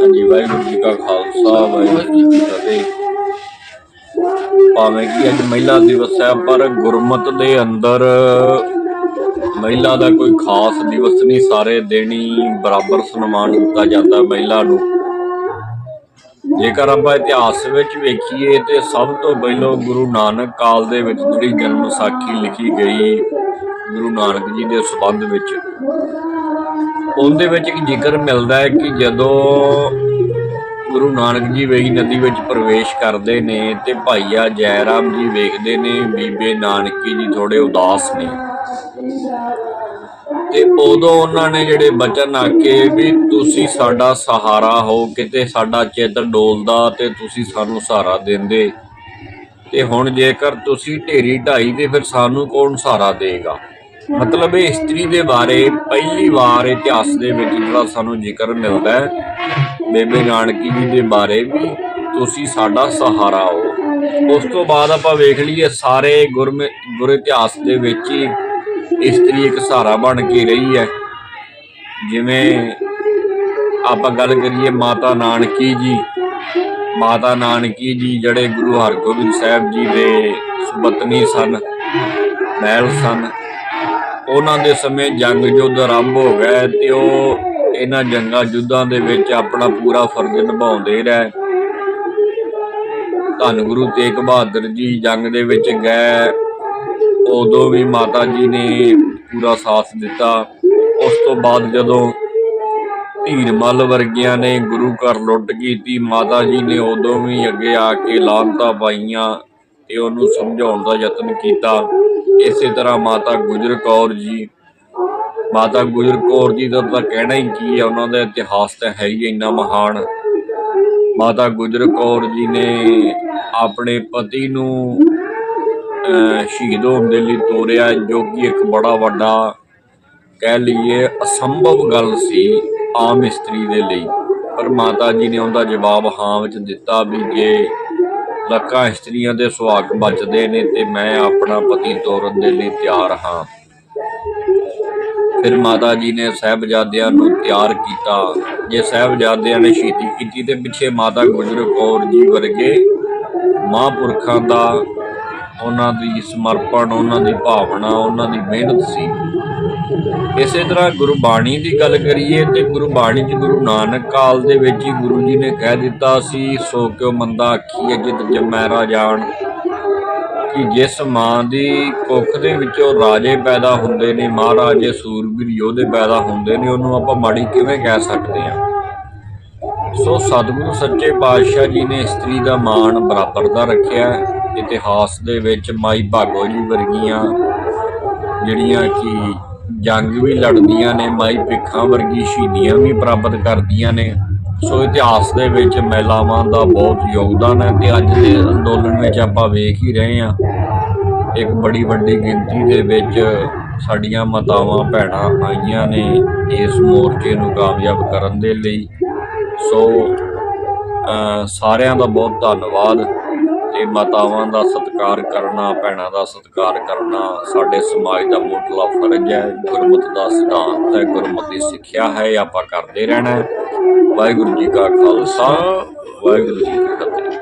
ਹਾਂਜੀ, ਵਾਹਿਗੁਰੂ ਜੀ ਕਾ ਖਾਲਸਾ, ਵਾਹਿਗੁਰੂ ਜੀ ਕੀ ਫਤਿਹ। ਭਾਵੇਂ ਕਿ ਅੱਜ ਮਹਿਲਾ ਦਿਵਸ ਹੈ, ਪਰ ਗੁਰਮਤ ਦੇ ਅੰਦਰ ਮਹਿਲਾ ਦਾ ਕੋਈ ਖਾਸ ਦਿਵਸ ਨਹੀਂ, ਸਾਰੇ ਦਿਨ ਹੀ ਬਰਾਬਰ ਸਨਮਾਨ ਦਿੱਤਾ ਜਾਂਦਾ ਮਹਿਲਾ ਨੂੰ। ਜੇਕਰ ਆਪਾਂ ਇਤਿਹਾਸ ਵਿੱਚ ਵੇਖੀਏ, ਤੇ ਸਭ ਤੋਂ ਪਹਿਲਾਂ ਗੁਰੂ ਨਾਨਕ ਕਾਲ ਦੇ ਵਿੱਚ ਜਿਹੜੀ ਜਨਮ ਸਾਖੀ ਲਿਖੀ ਗਈ ਗੁਰੂ ਨਾਨਕ ਜੀ ਦੇ ਸਬੰਧ ਵਿੱਚ ਉਹਦੇ ਵਿੱਚ ਇੱਕ ਜ਼ਿਕਰ ਮਿਲਦਾ ਹੈ ਕਿ ਜਦੋਂ ਗੁਰੂ ਨਾਨਕ ਜੀ ਵੇਈ ਨਦੀ ਵਿੱਚ ਪ੍ਰਵੇਸ਼ ਕਰਦੇ ਨੇ ਤੇ ਭਾਈਆ ਜੈ ਰਾਮ ਜੀ ਵੇਖਦੇ ਨੇ, ਬੀਬੇ ਨਾਨਕੀ ਜੀ ਥੋੜੇ ਉਦਾਸ ਨੇ। ਤੇ ਉਦੋਂ ਉਹਨਾਂ ਨੇ ਜਿਹੜੇ ਬਚਨ ਆਕੇ ਵੀ ਤੁਸੀਂ ਸਾਡਾ ਸਹਾਰਾ ਹੋ, ਕਿਤੇ ਸਾਡਾ ਚਿੱਤ ਡੋਲਦਾ ਤੇ ਤੁਸੀਂ ਸਾਨੂੰ ਸਹਾਰਾ ਦਿੰਦੇ। ਤੇ ਹੁਣ ਜੇਕਰ ਤੁਸੀਂ ਢੇਰੀ ਢਾਈ ਤੇ ਫਿਰ ਸਾਨੂੰ ਕੌਣ ਸਹਾਰਾ ਦੇਗਾ? ਮਤਲਬ ਇਹ ਇਸਤਰੀ ਦੇ ਬਾਰੇ ਪਹਿਲੀ ਵਾਰ ਇਤਿਹਾਸ ਦੇ ਵਿੱਚ ਜਿਹੜਾ ਸਾਨੂੰ ਜ਼ਿਕਰ ਮਿਲਦਾ ਹੈ, ਬੇਬੇ ਨਾਨਕੀ ਜੀ ਦੇ ਬਾਰੇ ਵੀ ਤੁਸੀਂ ਸਾਡਾ ਸਹਾਰਾ ਹੋ। ਉਸ ਤੋਂ ਬਾਅਦ ਆਪਾਂ ਵੇਖ ਲਈਏ ਸਾਰੇ ਗੁਰਮ ਗੁਰ ਇਤਿਹਾਸ ਦੇ ਵਿੱਚ ਹੀ ਇਸਤਰੀ ਇੱਕ ਸਹਾਰਾ ਬਣ ਕੇ ਰਹੀ ਹੈ। ਜਿਵੇਂ ਆਪਾਂ ਗੱਲ ਕਰੀਏ ਮਾਤਾ ਨਾਨਕੀ ਜੀ। ਮਾਤਾ ਨਾਨਕੀ ਜੀ ਜਿਹੜੇ ਗੁਰੂ ਹਰਗੋਬਿੰਦ ਸਾਹਿਬ ਜੀ ਦੇ ਸੁਪਤਨੀ ਸਨ, ਮਹਿਲ ਸਨ। ਉਹਨਾਂ ਦੇ ਸਮੇਂ ਜੰਗ ਯੁੱਧ ਆਰੰਭ ਹੋ ਗਏ ਤੇ ਉਹ ਇਹਨਾਂ ਜੰਗਾਂ ਯੁੱਧਾਂ ਦੇ ਵਿੱਚ ਆਪਣਾ ਪੂਰਾ ਫਰਜ਼ ਨਿਭਾਉਂਦੇ ਰਹੇ। ਧੰਨ ਗੁਰੂ ਤੇਗ ਬਹਾਦਰ ਜੀ ਜੰਗ ਦੇ ਵਿੱਚ ਗਏ। ਉਦੋਂ ਵੀ ਮਾਤਾ ਜੀ ਨੇ ਪੂਰਾ ਸਾਥ ਦਿੱਤਾ। ਉਸ ਤੋਂ ਬਾਅਦ ਜਦੋਂ ਧੀਰਮਲ ਵਰਗਿਆਂ ਨੇ ਗੁਰੂ ਘਰ ਲੁੱਟ ਕੀਤੀ, ਮਾਤਾ ਜੀ ਨੇ ਉਦੋਂ ਵੀ ਅੱਗੇ ਆ ਕੇ ਲਾਂਤਾ ਪਾਈਆਂ ਤੇ ਉਹਨੂੰ ਸਮਝਾਉਣ ਦਾ ਯਤਨ ਕੀਤਾ। ਇਸੇ ਤਰ੍ਹਾਂ ਮਾਤਾ ਗੁਜਰ ਕੌਰ ਜੀ। ਮਾਤਾ ਗੁਜਰ ਕੌਰ ਜੀ ਦਾ ਤਾਂ ਕਹਿਣਾ ਹੀ ਕੀ ਹੈ ਉਹਨਾਂ ਦਾ ਇਤਿਹਾਸ ਤਾਂ ਹੈ ਹੀ ਇੰਨਾ ਮਹਾਨ। ਮਾਤਾ ਗੁਜਰ ਕੌਰ ਜੀ ਨੇ ਆਪਣੇ ਪਤੀ ਨੂੰ ਸ਼ਹੀਦ ਹੋਣ ਦੇ ਲਈ ਤੋਰਿਆ, ਜੋ ਕਿ ਇੱਕ ਬੜਾ ਵੱਡਾ ਕਹਿ ਲਈਏ ਅਸੰਭਵ ਗੱਲ ਸੀ ਆਮ ਇਸਤਰੀ ਦੇ ਲਈ। ਪਰ ਮਾਤਾ ਜੀ ਨੇ ਉਹਦਾ ਜਵਾਬ ਹਾਂ ਵਿੱਚ ਦਿੱਤਾ ਵੀ ਜੇ ਲੱਖਾਂ ਇਸਤਰੀਆਂ ਦੇ ਸੁਹਾਗ ਬਚਦੇ ਨੇ ਤੇ ਮੈਂ ਆਪਣਾ ਪਤੀ ਤੋਰਨ ਦੇ ਲਈ ਤਿਆਰ ਹਾਂ। ਫਿਰ ਮਾਤਾ ਜੀ ਨੇ ਸਹਿਬਜ਼ਾਦਿਆਂ ਨੂੰ ਤਿਆਰ ਕੀਤਾ। ਜੇ ਸਹਿਬਜ਼ਾਦਿਆਂ ਨੇ ਸ਼ਹੀਦੀ ਕੀਤੀ ਤੇ ਪਿੱਛੇ ਮਾਤਾ ਗੁਜਰ ਕੌਰ ਜੀ ਵਰਗੇ ਮਹਾਂਪੁਰਖਾਂ ਦਾ ਉਹਨਾਂ ਦੀ ਸਮਰਪਣ, ਉਹਨਾਂ ਦੀ ਭਾਵਨਾ, ਉਹਨਾਂ ਦੀ ਮਿਹਨਤ ਸੀ। ਇਸੇ ਤਰ੍ਹਾਂ ਗੁਰਬਾਣੀ ਦੀ ਗੱਲ ਕਰੀਏ ਤੇ ਗੁਰਬਾਣੀ ਚ ਗੁਰੂ ਨਾਨਕ ਕਾਲ ਦੇ ਵਿੱਚ ਹੀ ਗੁਰੂ ਜੀ ਨੇ ਕਹਿ ਦਿੱਤਾ ਸੀ, ਸੋ ਕਿਉ ਮੰਦਾ ਆਖੀਏ ਜਿਤ ਜਮੈਰਾ ਜਾਣ? ਕਿ ਜਿਸ ਮਾਂ ਦੀ ਕੁੱਖ ਦੇ ਵਿੱਚੋਂ ਰਾਜੇ ਪੈਦਾ ਹੁੰਦੇ ਨੇ, ਮਹਾਰਾਜੇ ਸੂਰਬੀਰ ਯੋਧੇ ਪੈਦਾ ਹੁੰਦੇ ਨੇ, ਉਹਨੂੰ ਆਪਾਂ ਮਾੜੀ ਕਿਵੇਂ ਕਹਿ ਸਕਦੇ ਹਾਂ? ਸੋ ਸਤਿਗੁਰੂ ਸੱਚੇ ਪਾਤਸ਼ਾਹ ਜੀ ਨੇ ਇਸਤਰੀ ਦਾ ਮਾਣ ਬਰਾਬਰ ਦਾ ਰੱਖਿਆ। ਇਤਿਹਾਸ ਦੇ ਵਿੱਚ ਮਾਈ ਭਾਗੋ ਜੀ ਵਰਗੀਆਂ ਜਿਹੜੀਆਂ ਕਿ ਜੰਗ ਵੀ ਲੜਦੀਆਂ ਨੇ, ਮਾਈ ਭਿੱਖਾਂ ਵਰਗੀ ਸ਼ਹੀਦੀਆਂ ਵੀ ਪ੍ਰਾਪਤ ਕਰਦੀਆਂ ਨੇ। ਸੋ ਇਤਿਹਾਸ ਦੇ ਵਿੱਚ ਮਹਿਲਾਵਾਂ ਦਾ ਬਹੁਤ ਯੋਗਦਾਨ ਹੈ ਤੇ ਅੱਜ ਦੇ ਅੰਦੋਲਨ ਵਿੱਚ ਆਪਾਂ ਵੇਖ ਹੀ ਰਹੇ ਹਾਂ। ਇੱਕ ਬੜੀ ਵੱਡੀ ਗਿਣਤੀ ਦੇ ਵਿੱਚ ਸਾਡੀਆਂ ਮਾਤਾਵਾਂ, ਭੈਣਾਂ ਆਈਆਂ ਨੇ ਇਸ ਮੋਰਚੇ ਨੂੰ ਕਾਮਯਾਬ ਕਰਨ ਦੇ ਲਈ। ਸੋ ਸਾਰਿਆਂ ਦਾ ਬਹੁਤ ਧੰਨਵਾਦ। ਤੇ ਮਾਤਾਵਾਂ ਦਾ ਸਤਿਕਾਰ ਕਰਨਾ, ਭੈਣਾਂ ਦਾ ਸਤਿਕਾਰ ਕਰਨਾ ਸਾਡੇ ਸਮਾਜ ਦਾ ਮੁੱਢਲਾ ਫਰਜ਼ ਹੈ, ਗੁਰਮਤਿ ਦਾ ਸਿਧਾਂਤ ਹੈ, ਗੁਰਮਤ ਦੀ ਸਿੱਖਿਆ ਹੈ, ਇਹ ਆਪਾਂ ਕਰਦੇ ਰਹਿਣਾ ਹੈ। ਵਾਹਿਗੁਰੂ ਜੀ ਕਾ ਖਾਲਸਾ, ਵਾਹਿਗੁਰੂ ਜੀ ਕੀ ਫਤਿਹ।